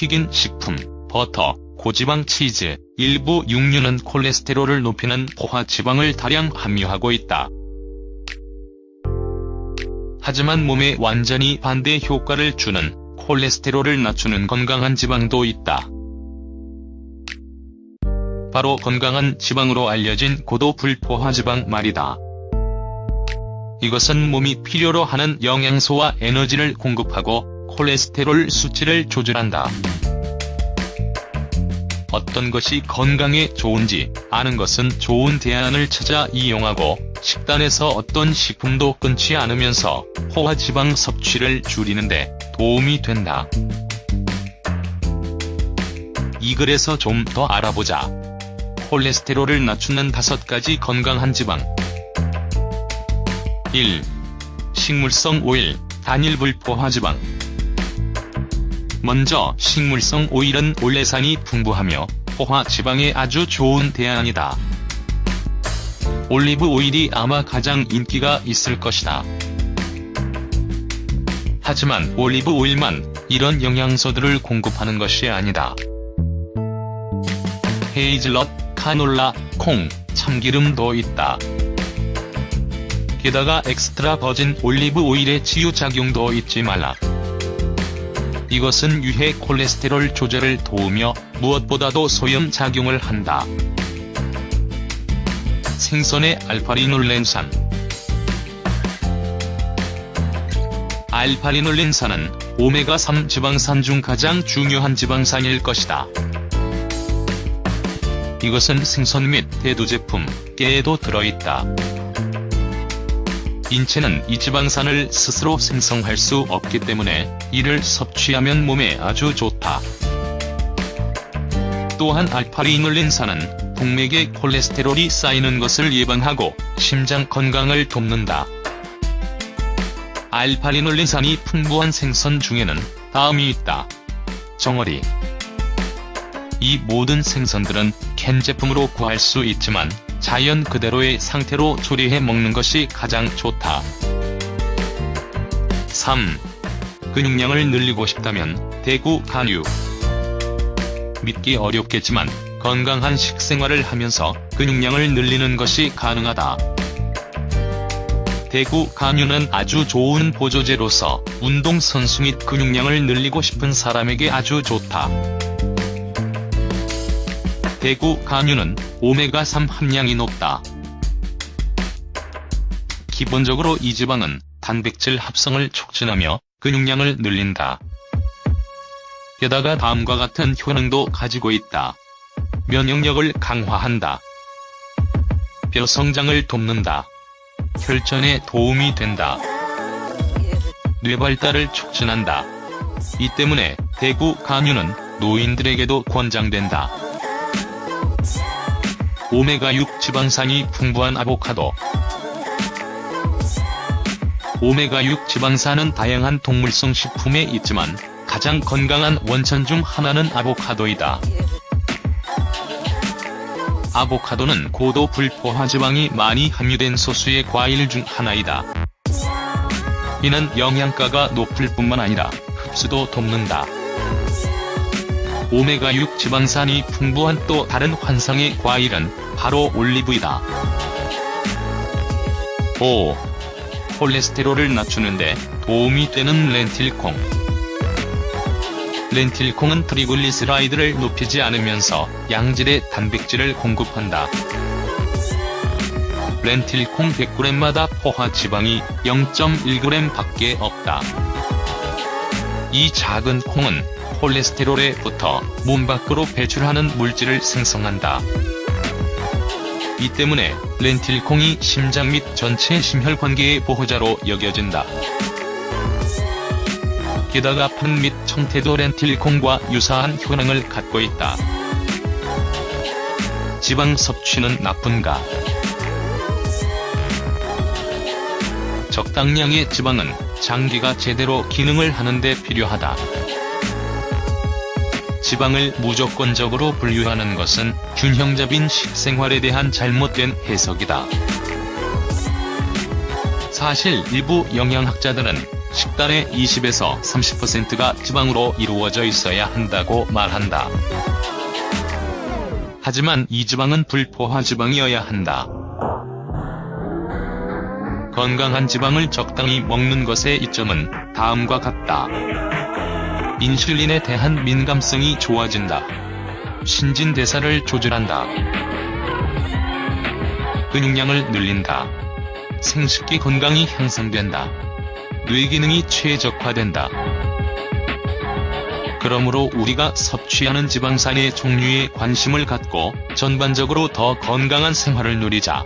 튀긴 식품, 버터, 고지방 치즈, 일부 육류는 콜레스테롤을 높이는 포화지방을 다량 함유하고 있다. 하지만 몸에 완전히 반대 효과를 주는 콜레스테롤을 낮추는 건강한 지방도 있다. 바로 건강한 지방으로 알려진 고도 불포화지방 말이다. 이것은 몸이 필요로 하는 영양소와 에너지를 공급하고 콜레스테롤 수치를 조절한다. 어떤 것이 건강에 좋은지 아는 것은 좋은 대안을 찾아 이용하고 식단에서 어떤 식품도 끊지 않으면서 포화지방 섭취를 줄이는데 도움이 된다. 이 글에서 좀 더 알아보자. 콜레스테롤을 낮추는 다섯 가지 건강한 지방. 1. 식물성 오일, 단일 불포화지방. 먼저 식물성 오일은 올레산이 풍부하며 포화 지방에 아주 좋은 대안이다. 올리브 오일이 아마 가장 인기가 있을 것이다. 하지만 올리브 오일만 이런 영양소들을 공급하는 것이 아니다. 헤이즐넛, 카놀라, 콩, 참기름도 있다. 게다가 엑스트라 버진 올리브 오일의 치유작용도 잊지 말라. 이것은 유해 콜레스테롤 조절을 도우며 무엇보다도 소염 작용을 한다. 생선의 알파리놀렌산 알파리놀렌산은 오메가3 지방산 중 가장 중요한 지방산일 것이다. 이것은 생선 및 대두 제품, 깨에도 들어있다. 인체는 이 지방산을 스스로 생성할 수 없기 때문에 이를 섭취하면 몸에 아주 좋다. 또한 알파리놀렌산은 동맥에 콜레스테롤이 쌓이는 것을 예방하고 심장 건강을 돕는다. 알파리놀렌산이 풍부한 생선 중에는 다음이 있다. 정어리 이 모든 생선들은 캔 제품으로 구할 수 있지만 자연 그대로의 상태로 조리해 먹는 것이 가장 좋다. 3. 근육량을 늘리고 싶다면 대구 간유 믿기 어렵겠지만 건강한 식생활을 하면서 근육량을 늘리는 것이 가능하다. 대구 간유는 아주 좋은 보조제로서 운동선수 및 근육량을 늘리고 싶은 사람에게 아주 좋다. 대구 간유는 오메가3 함량이 높다. 기본적으로 이 지방은 단백질 합성을 촉진하며 근육량을 늘린다. 게다가 다음과 같은 효능도 가지고 있다. 면역력을 강화한다. 뼈 성장을 돕는다. 혈전에 도움이 된다. 뇌 발달을 촉진한다. 이 때문에 대구 간유는 노인들에게도 권장된다. 오메가6 지방산이 풍부한 아보카도 오메가6 지방산은 다양한 동물성 식품에 있지만 가장 건강한 원천 중 하나는 아보카도이다. 아보카도는 고도 불포화 지방이 많이 함유된 소수의 과일 중 하나이다. 이는 영양가가 높을 뿐만 아니라 흡수도 돕는다. 오메가6 지방산이 풍부한 또 다른 환상의 과일은 바로 올리브이다. 5. 콜레스테롤을 낮추는데 도움이 되는 렌틸콩. 렌틸콩은 트리글리스라이드를 높이지 않으면서 양질의 단백질을 공급한다. 렌틸콩 100g마다 포화 지방이 0.1g 밖에 없다. 이 작은 콩은 콜레스테롤에부터 몸 밖으로 배출하는 물질을 생성한다. 이 때문에 렌틸콩이 심장 및 전체 심혈관계의 보호자로 여겨진다. 게다가 판 및 청태도 렌틸콩과 유사한 효능을 갖고 있다. 지방 섭취는 나쁜가? 적당량의 지방은 장기가 제대로 기능을 하는데 필요하다. 지방을 무조건적으로 분류하는 것은 균형잡인 식생활에 대한 잘못된 해석이다. 사실 일부 영양학자들은 식단의 20에서 30%가 지방으로 이루어져 있어야 한다고 말한다. 하지만 이 지방은 불포화 지방이어야 한다. 건강한 지방을 적당히 먹는 것의 이점은 다음과 같다. 인슐린에 대한 민감성이 좋아진다. 신진대사를 조절한다. 근육량을 늘린다. 생식기 건강이 향상된다. 뇌 기능이 최적화된다. 그러므로 우리가 섭취하는 지방산의 종류에 관심을 갖고 전반적으로 더 건강한 생활을 누리자.